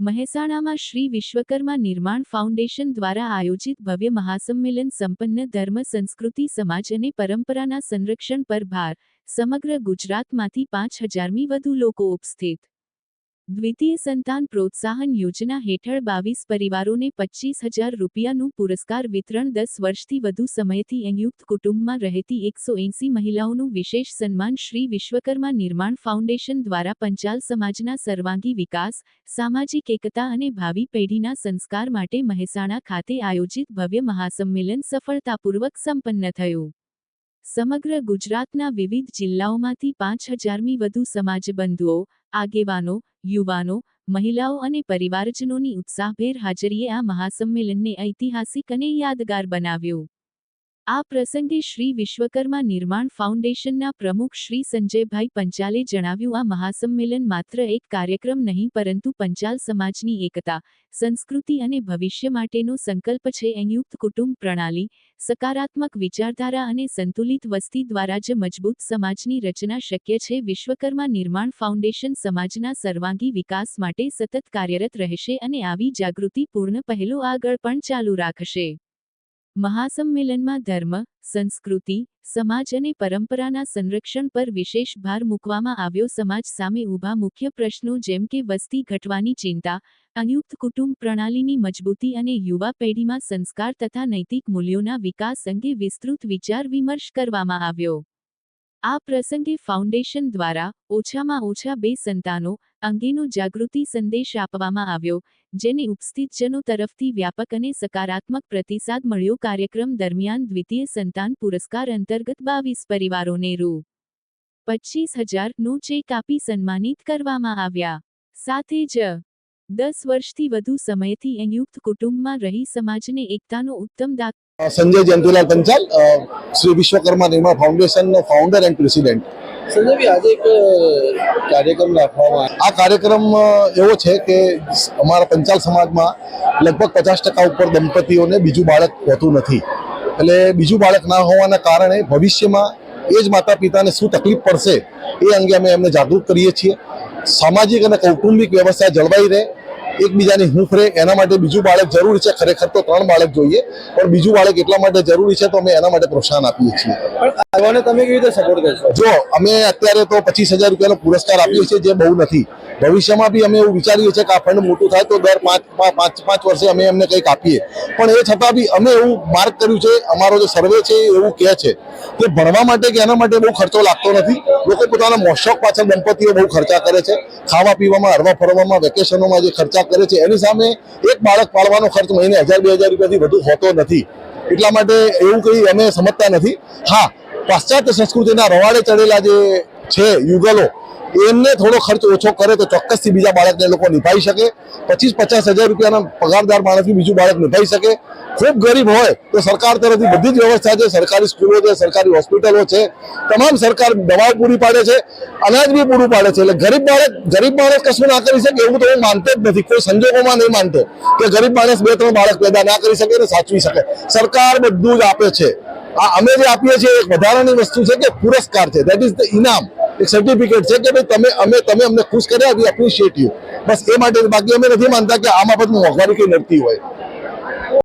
મહેસાણામાં શ્રી વિશ્વકર્મા નિર્માણ ફાઉન્ડેશન દ્વારા આયોજિત ભવ્ય મહાસંમેલન સંપન્ન ધર્મ, સંસ્કૃતિ, સમાજ અને પરંપરાના સંરક્ષણ પર ભાર. સમગ્ર ગુજરાતમાંથી પાંચ હજારમી વધુ લોકો ઉપસ્થિત. દ્વિતીય સંતાન પ્રોત્સાહન યોજના હેઠળ બાવીસ પરિવારોને પચીસ હજાર રૂપિયાનું પુરસ્કાર વિતરણ દસ વર્ષથી વધુ સમયથી સંયુક્ત કુટુંબમાં રહેતી એકસો એંસી મહિલાઓનું વિશેષ સન્માન શ્રી વિશ્વકર્મા નિર્માણ ફાઉન્ડેશન દ્વારા પંચાલ સમાજના સર્વાંગી વિકાસ, સામાજિક એકતા અને ભાવિ પેઢીના સંસ્કાર માટે મહેસાણા ખાતે આયોજિત ભવ્ય મહાસંમેલન સફળતાપૂર્વક સંપન્ન થયું. સમગ્ર ગુજરાતના વિવિધ જિલ્લાઓમાંથી પાંચ હજારમી વધુ સમાજબંધુઓ, આગેવાનો, યુવાનો, મહિલાઓ અને પરિવારજનોની ઉત્સાહભેર હાજરીએ આ મહાસંમેલનને ઐતિહાસિક અને યાદગાર બનાવ્યું. આ પ્રસંગે શ્રી વિશ્વકર્મા નિર્માણ ફાઉન્ડેશનના પ્રમુખ શ્રી સંજયભાઈ પંચાલે જણાવ્યું, આ મહાસંમેલન માત્ર એક કાર્યક્રમ નહીં, પરંતુ પંચાલ સમાજની એકતા, સંસ્કૃતિ અને ભવિષ્ય માટેનો સંકલ્પ છે. સંયુક્ત કુટુંબ પ્રણાલી, સકારાત્મક વિચારધારા અને સંતુલિત વસ્તી દ્વારા જ મજબૂત સમાજની રચના શક્ય છે. વિશ્વકર્મા નિર્માણ ફાઉન્ડેશન સમાજના સર્વાંગી વિકાસ માટે સતત કાર્યરત રહેશે અને આવી જાગૃતિપૂર્ણ પહેલો આગળ પણ ચાલુ રાખશે. મહાસંમેલનમાં ધર્મ, સંસ્કૃતિ, સમાજ અને પરંપરાના સંરક્ષણ પર વિશેષ ભાર મૂકવામાં આવ્યો. સમાજ સામે ઊભા મુખ્ય પ્રશ્નો જેમ કે વસ્તી ઘટવાની ચિંતા સંયુક્ત કુટુંબ પ્રણાલીની મજબૂતી અને યુવા પેઢીમાં સંસ્કાર તથા નૈતિક મૂલ્યોના વિકાસ અંગે વિસ્તૃત વિચાર વિમર્શ કરવામાં આવ્યો. આ પ્રસંગે ફાઉન્ડેશન દ્વારા ઓછામાં ઓછા બે સંતાનો અંગેનો જાગૃતિ સંદેશ આપવામાં આવ્યો, જેને ઉપસ્થિતજનો તરફથી વ્યાપક અને સકારાત્મક પ્રતિસાદ મળ્યો. કાર્યક્રમ દરમિયાન દ્વિતીય સંતાન પુરસ્કાર અંતર્ગત બાવીસ પરિવારોને રૂ. પચીસ હજારનો ચેક આપી સન્માનિત કરવામાં આવ્યા. સાથે જ દસ વર્ષથી વધુ સમયથી સંયુક્ત કુટુંબમાં રહી સમાજને એકતાનો ઉત્તમ દાખલો સંજય જયંતિલાલ પંચાલ શ્રી વિશ્વકર્મા નિર્માણ ફાઉન્ડેશનનો ફાઉન્ડર એન્ડ પ્રેસિડેન્ટ સંજયભાઈ આજે એક કાર્યક્રમ રાખવામાં. આ કાર્યક્રમ એવો છે કે અમારા પંચાલ સમાજમાં લગભગ પચાસ ટકા ઉપર દંપતીઓને બીજું બાળક હોતું નથી. એટલે બીજું બાળક ના હોવાના કારણે ભવિષ્યમાં એ જ માતા પિતાને શું તકલીફ પડશે એ અંગે અમે એમને જાગૃત કરીએ છીએ. સામાજિક અને કૌટુંબિક વ્યવસ્થા જળવાઈ રહે. એકબીજાની હૂંફ રહે એના માટે બીજું બાળક જરૂરી છે, ખરેખર તો ત્રણ બાળક જોઈએ, પણ બીજું બાળક એટલા માટે જરૂરી છે તો અમે એના માટે પ્રોત્સાહન આપીએ છીએ. પણ તમે કેવી રીતે સપોર્ટ કરશો? જો, અમે અત્યારે તો પચીસ હજાર રૂપિયાનો પુરસ્કાર આપીએ છીએ જે બહુ નથી. ભવિષ્યમાં બી અમે એવું વિચારીએ છીએ કે આ ફંડ મોટું થાય તો દર પાંચ પાંચ પાંચ વર્ષે અમે એમને કંઈક આપીએ. પણ એ છતાં બી અમે એવું માર્ક કર્યું છે, અમારો જે સર્વે છે એવું કહે છે કે ભણવા માટે કે એના માટે બહુ ખર્ચો લાગતો નથી. લોકો પોતાના મોશોક પાછળ દંપતીઓ બહુ ખર્ચા કરે છે. ખાવા પીવામાં હરવા ફરવામાં વેકેશનોમાં જે ખર્ચા કરે છે, એની સામે એક બાળક પાળવાનો ખર્ચ મહિને હજાર, બે હજાર રૂપિયાથી વધુ હોતો નથી. એટલા માટે એવું કંઈ અમે સમજતા નથી. હા પાશ્ચાત્ય સંસ્કૃતિના રવાડે ચડેલા જે છે યુગલો, એમને થોડો ખર્ચ ઓછો કરે તો ચોક્કસથી બીજા બાળકને લોકો નિભાઈ શકે. પચીસ પચાસ હજાર રૂપિયાના પગારદાર માણસથી બીજું બાળક નિભાઈ શકે. ખૂબ ગરીબ હોય તો સરકાર તરફથી બધી જ વ્યવસ્થા છે. સરકારી સ્કૂલો છે, સરકારી હોસ્પિટલો છે. તમામ સરકાર દવાઓ પૂરી પાડે છે, અનાજ બી પૂરું પાડે છે. એટલે ગરીબ બાળક, ગરીબ માણસ કશું ના કરી શકે એવું તો હું માનતો જ નથી. કોઈ સંજોગોમાં નહીં માનતો કે ગરીબ માણસ બે ત્રણ બાળક પેદા ના કરી શકે ને સાચવી શકે. સરકાર બધું જ આપે છે. આ અમે જે આપીએ છીએ એક વધારાની વસ્તુ છે કે પુરસ્કાર છે. દેટ ઇઝ ધ ઇનામ. એક સર્ટિફિકેટ છે કે ભાઈ તમે, અમે, તમે અમને ખુશ કર્યા વી એપ્રિશિએટ યુ બસ એ માટે બાકી અમે નથી માનતા કે આમાં પછી મોંઘવારી કઈ નડતી હોય.